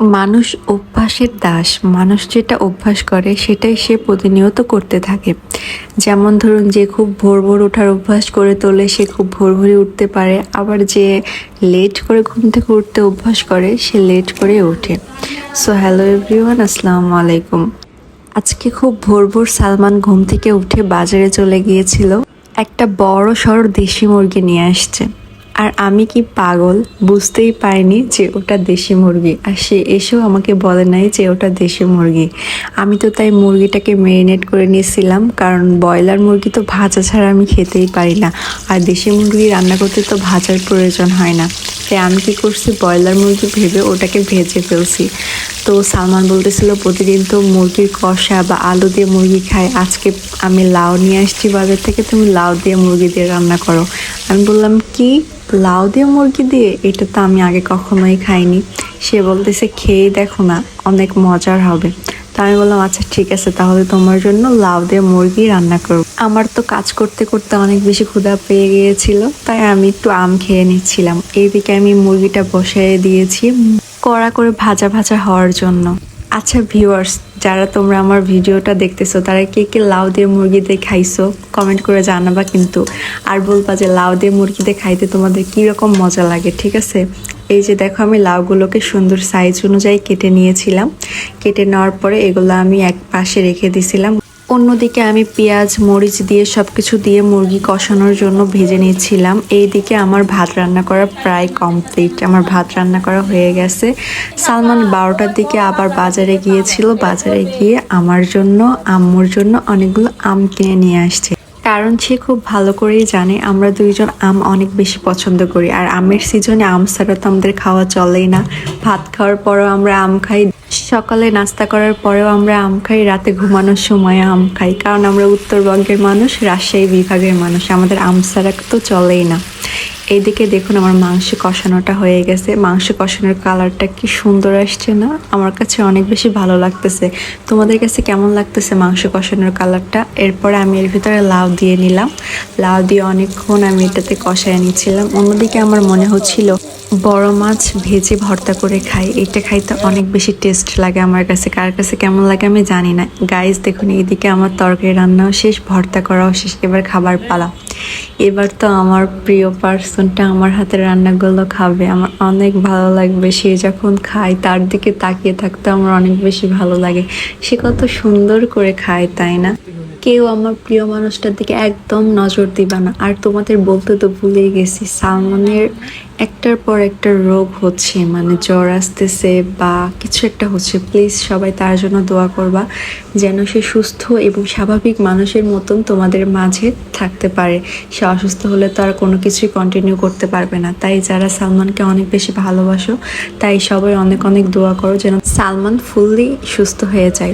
মানুষ অভ্যাসের দাস, মানুষ যেটা অভ্যাস করে সেটাই সে প্রতিনিয়ত করতে থাকে। যেমন ধরুন যে খুব ভোর ভোর ওঠার অভ্যাস করে তোলে, সে খুব ভোর ভোরে উঠতে পারে। আবার যে লেট করে ঘুম থেকে উঠতে অভ্যাস করে, সে লেট করে ওঠে। সো হ্যালো এভরিওয়ান আসসালামু আলাইকুম। আজকে খুব ভোর ভোর সালমান ঘুম থেকে উঠে বাজারে চলে গিয়েছিল। একটা বড় সড় দেশি মুরগি নিয়ে আসছে। আর আমি কি পাগল? বুঝতেই পারিনি যে ওটা দেশি মুরগি। আর সে এসেও আমাকে বলে নাই যে ওটা দেশি মুরগি। আমি তো তাই মুরগিটাকে মেরিনেট করে নিয়েছিলাম, কারণ ব্রয়লার মুরগি তো ভাজা ছাড়া আমি খেতেই পারি না। আর দেশি মুরগি রান্না করতে তো ভাজার প্রয়োজন হয় না। তাই আমি কী করছি, ব্রয়লার মুরগি ভেবে ওটাকে ভেজে ফেলছি। তো সালমান বলতেছিল, প্রতিদিন তো মুরগির কষা বা আলু দিয়ে মুরগি খায় আজকে আমি লাউ নিয়ে আসছি বাজার থেকে, তুমি লাউ দিয়ে মুরগি দিয়ে রান্না করো। আমি বললাম, কি? লাউ দিয়ে মুরগি দিয়ে, এটা তো আমি আগে কখনোই খাইনি। সে বলতেছে, খেয়ে দেখো না, অনেক মজার হবে। তো আমি বললাম আচ্ছা ঠিক আছে, তাহলে তোমার জন্য লাউ দিয়ে মুরগি রান্না করব। আমার তো কাজ করতে করতে অনেক বেশি ক্ষুধা পেয়ে গিয়েছিল, তাই আমি একটু আম খেয়ে নিচ্ছিলাম। এইদিকে আমি মুরগিটা বসিয়ে দিয়েছি, কড়া করে ভাজা ভাজা হওয়ার জন্য। আচ্ছা ভিউয়ার্স যারা তোমরা আমার ভিডিওটা দেখতেছো, তারা কে কে লাউ দিয়ে মুরগি দিয়ে খাইছো কমেন্ট করে জানাবা কিন্তু। আর বলবা যে লাউ দিয়ে মুরগি দিয়ে খাইতে তোমাদের কীরকম মজা লাগে, ঠিক আছে? এই যে দেখো আমি লাউগুলোকে সুন্দর সাইজ অনুযায়ী কেটে নিয়েছিলাম। কেটে নেওয়ার পরে এগুলো আমি এক পাশে রেখে দিয়েছিলাম অন্যদিকে আমি পেঁয়াজ, মরিচ দিয়ে সব কিছু দিয়ে মুরগি কষানোর জন্য ভেজে নিচ্ছিলাম এইদিকে আমার ভাত রান্না করা প্রায় কমপ্লিট আমার ভাত রান্না করা হয়ে গেছে। সালমান বারোটার দিকে আবার বাজারে গিয়েছিল। বাজারে গিয়ে আমার জন্য, আম্মুর জন্য অনেকগুলো আম কিনে নিয়ে আসছে। কারণ সে খুব ভালো করেই জানে, আমরা দুইজন আম অনেক বেশি পছন্দ করি। আর আমের সিজনে আম ছাড়া তো আমাদের খাওয়া চলেই না। ভাত খাওয়ার পরও আমরা আম খাই। সকালে নাস্তা করার পরেও আমরা আম খাই, রাতে ঘুমানোর সময় আম খাই। কারণ আমরা উত্তরবঙ্গের মানুষ, রাজশাহী বিভাগের মানুষ। আমাদের আম ছাড়া তো চলেই না। এইদিকে দেখুন আমার মাংস কষানোটা হয়ে গেছে। মাংস কষানোর কালারটা কি সুন্দর আসছে না? আমার কাছে অনেক বেশি ভালো লাগতেছে। তোমাদের কাছে কেমন লাগতেছে মাংস কষানোর কালারটা? এরপরে আমি এর ভিতরে লাউ দিয়ে নিলাম। লাউ দিয়ে অনেকক্ষণ আমি এটাতে কষায় নিচ্ছিলাম। অন্যদিকে আমার মনে হচ্ছিল বড় মাছ ভেজে ভর্তা করে খাই। এটা খাইতে অনেক বেশি টেস্ট লাগে আমার কাছে। কার কাছে কেমন লাগে আমি জানি না। গাইস দেখুন, এইদিকে আমার তরকারি রান্নাও শেষ, ভর্তা করাও শেষ, এবার খাবার পালা। এবার তো আমার প্রিয় পার্সনটা আমার হাতের রান্নাগুলো খাবে। আমার অনেক ভালো লাগবে। সে যখন খায়, তার দিকে তাকিয়ে থাকতে আমার অনেক বেশি ভালো লাগে। সে কত সুন্দর করে খায়, তাই না? কেউ আমার প্রিয় মানুষটার দিকে একদম নজর দিবা না। আর তোমাদের বলতে তো ভুলেই গেছি, সালমানের একটার পর একটা রোগ হচ্ছে মানে জ্বর আসতেছে বা কিছু একটা হচ্ছে। প্লিজ সবাই তার জন্য দোয়া করবা, যেন সে সুস্থ এবং স্বাভাবিক মানুষের মতন তোমাদের মাঝে থাকতে পারে। সে অসুস্থ হলে তো আর কোনো কিছুই কন্টিনিউ করতে পারবে না। তাই যারা সালমানকে অনেক বেশি ভালোবাসো, তাই সবাই অনেক অনেক দোয়া করো, যেন সালমান ফুললি সুস্থ হয়ে যায়।